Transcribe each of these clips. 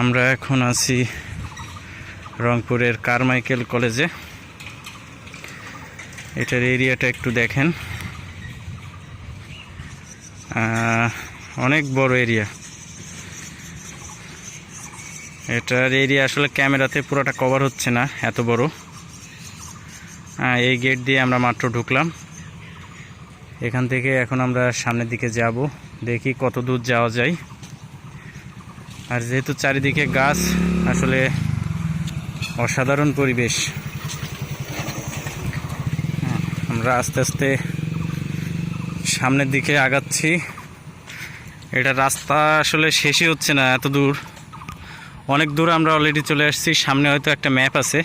আমরা এখন আছি রংপুরের কারমাইকেল কলেজে। এটার এরিয়াটা একটু দেখেন। অনেক বড় এরিয়া। এটার এরিয়া আসলে ক্যামেরাতে পুরোটা কভার হচ্ছে না, এত বড়। এই গেট দিয়ে আমরা মাত্র ঢুকলাম। এখান থেকে এখন আমরা সামনের দিকে যাব, দেখি কত দূর যাওয়া যায়। আর যেহেতু চারিদিকে গাছ আসলে অসাধারণ পরিবেশ। হ্যাঁ, আমরা আস্তে আস্তে সামনের দিকে আগাচ্ছি। এটা রাস্তা আসলে শেষই হচ্ছে না এত দূর। অনেক দূর আমরা অলরেডি চলে আসছি সামনে হয়তো একটা ম্যাপ আছে।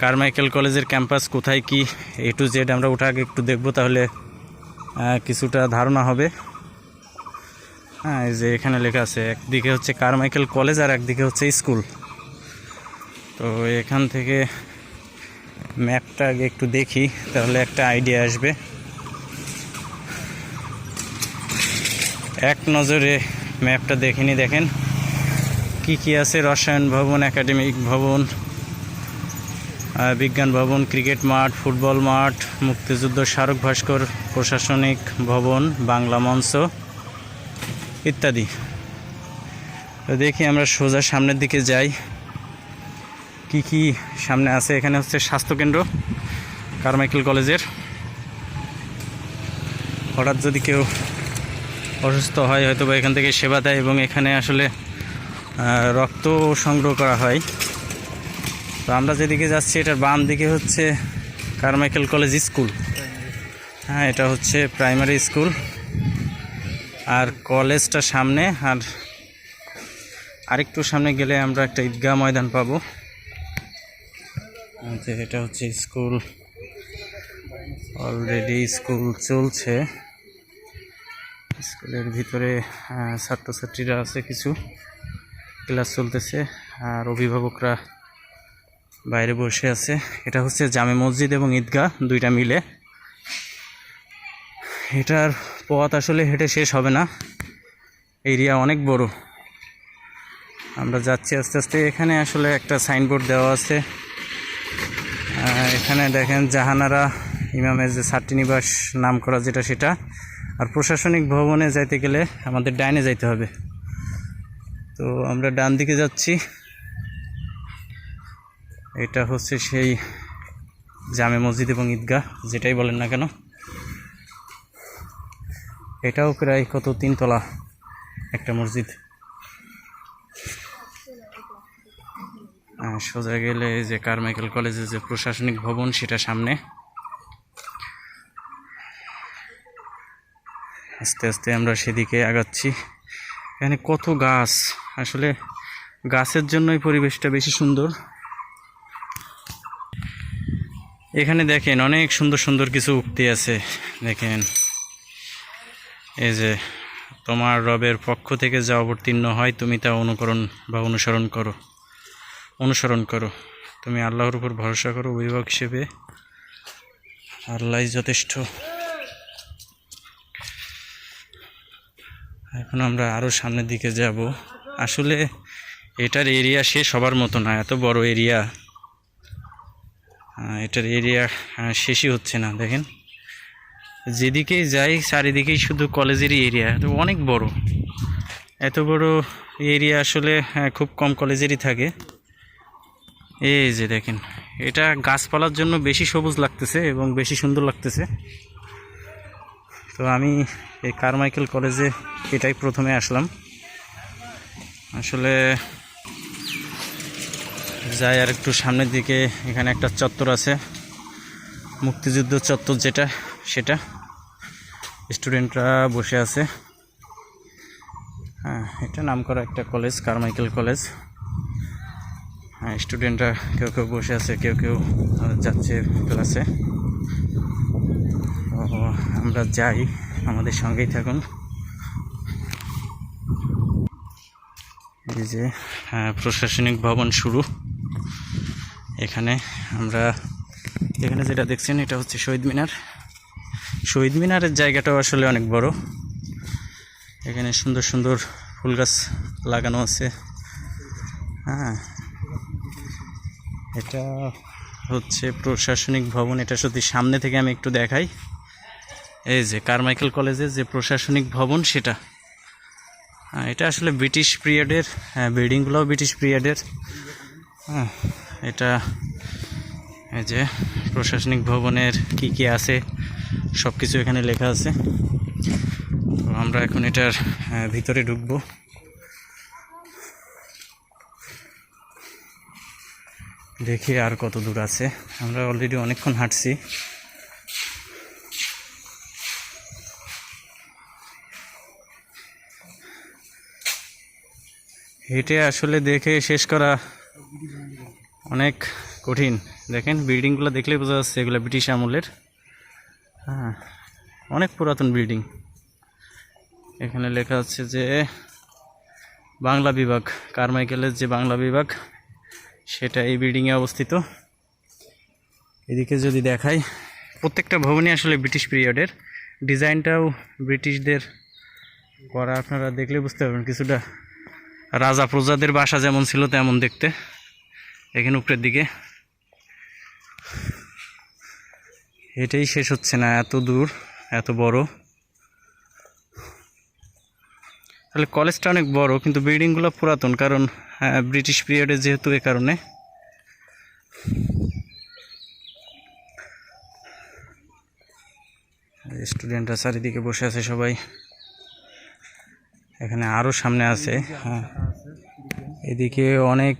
কারমাইকেল কলেজের ক্যাম্পাস কোথায় কি এ টু জেড আমরা ওটা আগে একটু দেখব তাহলে কিছুটা ধারণা হবে। হ্যাঁ এই যে এখানে লেখা আছে, একদিকে হচ্ছে কারমাইকেল কলেজ আর একদিকে হচ্ছে স্কুল। তো এখান থেকে ম্যাপটা আগে একটু দেখি, তাহলে একটা আইডিয়া আসবে। এক নজরে ম্যাপটা দেখিনি দেখেন। কি কি আছে? রসায়ন ভবন, একাডেমিক ভবন বিজ্ঞান ভবন, ক্রিকেট মাঠ, ফুটবল মাঠ, মুক্তিযুদ্ধ, স্মারক ভাস্কর প্রশাসনিক ভবন, বাংলা মঞ্চ। ইত্যাদি। তো দেখি আমরা সোজা সামনের দিকে যাই। কি কি সামনে আছে? এখানে হচ্ছে স্বাস্থ্যকেন্দ্র, কারমাইকেল কলেজের। হঠাৎ যদি কেউ অসুস্থ হয় হয়তো বা এখান থেকে সেবা দেয় এবং এখানে আসলে রক্ত সংগ্রহ করা হয়। তো আমরা যেদিকে যাচ্ছি, এটার বাম দিকে হচ্ছে কারমাইকেল কলেজ স্কুল। হ্যাঁ এটা হচ্ছে প্রাইমারি স্কুল। আর কলেজটা সামনে, আর আরেকটু সামনে গেলে আমরা একটা ঈদগাহ ময়দান পাবো। যে এটা হচ্ছে স্কুল। অলরেডি স্কুল চলছে। স্কুলের ভিতরে ছাত্রছাত্রীরা আছে কিছু। ক্লাস চলতেছে, আর অভিভাবকরা বাইরে বসে আছে। এটা হচ্ছে জামে মসজিদ এবং ঈদগাহ, দুইটা মিলে। এটার পথ আসলে হেঁটে শেষ হবে না। এরিয়া অনেক বড়। আমরা যাচ্ছি আস্তে আস্তে। এখানে আসলে একটা সাইনবোর্ড দেওয়া আছে। এখানে দেখেন জাহানারা ইমামের যে ছাত্রীনিবাস নাম করা যেটা সেটা। আর প্রশাসনিক ভবনে যাইতে গেলে আমাদের ডাইনে যাইতে হবে। তো আমরা ডান দিকে যাচ্ছি। এটা হচ্ছে সেই জামে মসজিদ এবং ঈদগাহ, যেটাই বলেন না কেন। এটাও প্রায় কত? তিনতলা একটা মসজিদ। সোজা গেলে যে কারমাইকেল কলেজের যে প্রশাসনিক ভবন, সেটা সামনে। আস্তে আস্তে আমরা সেদিকে আগাচ্ছি। এখানে কত গাছ? আসলে গাছের জন্যই পরিবেশটা বেশি সুন্দর। এখানে দেখেন অনেক সুন্দর সুন্দর কিছু উক্তি আছে। দেখেন এই যে তোমার রবের পক্ষ থেকে যা অবতীর্ণ হয়, তুমি তা অনুকরণ বা অনুসরণ করো। অনুসরণ করো। তুমি আল্লাহর উপর ভরসা করো, অভিভাবক হিসেবে। আল্লাহই যথেষ্ট। এখন আমরা আরও সামনের দিকে যাব। আসলে এটার এরিয়া সে সবার মতো না, এত বড় এরিয়া এটার এরিয়া শেষই হচ্ছে না, দেখেন। যেদিকেই যাই চারিদিকেই শুধু কলেজেরই এরিয়া তো অনেক বড়। এত বড় এরিয়া আসলে আহ, খুব কম কলেজেরই থাকে। এই যে দেখেন এটা গাছপালার জন্য বেশি সবুজ লাগতেছে এবং বেশি সুন্দর লাগতেছে। তো আমি এই কারমাইকেল কলেজে এটাই প্রথমে আসলাম। আসলে যাই আর একটু সামনের দিকে এখানে একটা চত্বর আছে। মুক্তিযুদ্ধ চত্বর যেটা সেটা। স্টুডেন্টরা বসে আছে। হ্যাঁ এটা নাম করা একটা কলেজ কারমাইকেল কলেজ। হ্যাঁ স্টুডেন্টরা কেউ কেউ বসে আছে কেউ কেউ যাচ্ছে ক্লাসে। তো আমরা যাই আমাদের সঙ্গেই থাকুন। এই যে আহ, প্রশাসনিক ভবন শুরু। এখানে আমরা এখানে যেটা দেখছেন এটা হচ্ছে শহীদ মিনার। শহীদ মিনারের জায়গাটাও আসলে অনেক বড়। এখানে সুন্দর সুন্দর ফুল গাছ লাগানো আছে। হ্যাঁ। এটা হচ্ছে প্রশাসনিক ভবন। এটা সত্যি সামনে থেকে আমি একটু দেখাই। এই যে কারমাইকেল কলেজের যে প্রশাসনিক ভবন সেটা। হ্যাঁ, এটা আসলে ব্রিটিশ পিরিয়ডের হ্যাঁ বিল্ডিংগুলোও ব্রিটিশ পিরিয়ডের। হ্যাঁ এটা এই যে প্রশাসনিক ভবনের কি কি আছে? সব কিছু এখানে লেখা আছে। তো আমরা এখন এটার ভিতরে ঢুকবো। দেখি আর কত দূর আছে। আমরা অলরেডি অনেকক্ষণ হাঁটছি। হেঁটে আসলে দেখে শেষ করা অনেক কঠিন। দেখেন বিল্ডিংগুলো দেখলেই বোঝা যাচ্ছে এগুলো ব্রিটিশ আমলের। হ্যাঁ অনেক পুরাতন বিল্ডিং। এখানে লেখা আছে যে, বাংলা বিভাগ, কারমাইকেলের যে বাংলা বিভাগ, সেটা এই বিল্ডিংয়ে অবস্থিত। এদিকে যদি দেখাই, প্রত্যেকটা ভবনই আসলে ব্রিটিশ পিরিয়ডের। ডিজাইনটাও ব্রিটিশদের করা, আপনারা দেখলে বুঝতে পারবেন, কিছুটা রাজা প্রজাদের বাসা যেমন ছিল তেমন দেখতে। এখানে উপরের দিকে এটাই শেষ হচ্ছে না, এত দূর, এত বড়। তাহলে কলেজটা অনেক বড়, কিন্তু বিল্ডিংগুলো পুরাতন, কারণ ব্রিটিশ পিরিয়ডে যেহেতু এ কারণে। স্টুডেন্টরা চারিদিকে বসে আছে সবাই। এখানে আরও সামনে আছে হ্যাঁ। এদিকে অনেক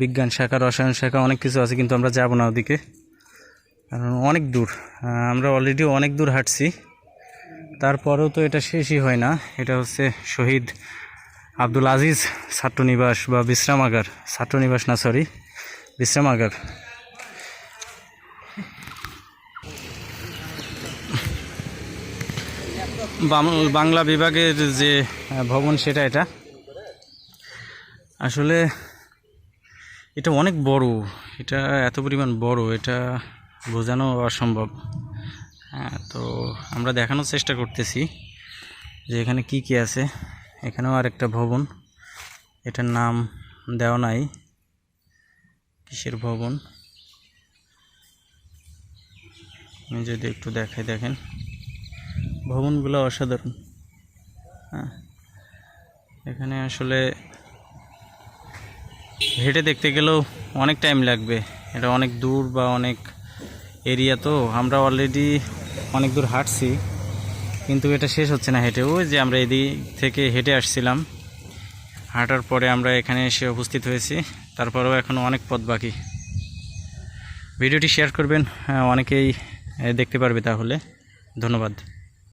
বিজ্ঞান শাখা, রসায়ন শাখা, অনেক কিছু আছে, কিন্তু আমরা যাব না ওদিকে। অনেক দূর আমরা অলরেডি অনেক দূর হাঁটছি। তারপরেও তো এটা শেষই হয় না। এটা হচ্ছে শহীদ আব্দুল আজিজ ছাত্রনিবাস বা বিশ্রামাগার। ছাত্রনিবাস না সরি বিশ্রামাগার। বাংলা বিভাগের যে ভবন সেটা এটা। আসলে এটা অনেক বড়। এটা এত পরিমাণ বড়। এটা বোঝানো অসম্ভব। হ্যাঁ তো আমরা দেখানোর চেষ্টা করতেছি যে এখানে কি কি আছে। এখানেও আরেকটা ভবন। এটার নাম দেওয়া নাই। কিসের ভবন? আমি যদি একটু দেখাই, দেখেন। ভবনগুলো অসাধারণ। হ্যাঁ এখানে আসলে হেঁটে দেখতে গেলেও অনেক টাইম লাগবে। এটা অনেক দূর বা অনেক এরিয়া তো, আমরা অলরেডি অনেক দূর হাঁটছি, কিন্তু এটা শেষ হচ্ছে না হেঁটে। ওই যে আমরা এদিক থেকে হেঁটে আসছিলাম, হাঁটার পরে আমরা এখানে এসে উপস্থিত হয়েছি, তারপরেও এখনও অনেক পথ বাকি। ভিডিওটি শেয়ার করবেন অনেকেই দেখতে পারবে তাহলে। ধন্যবাদ।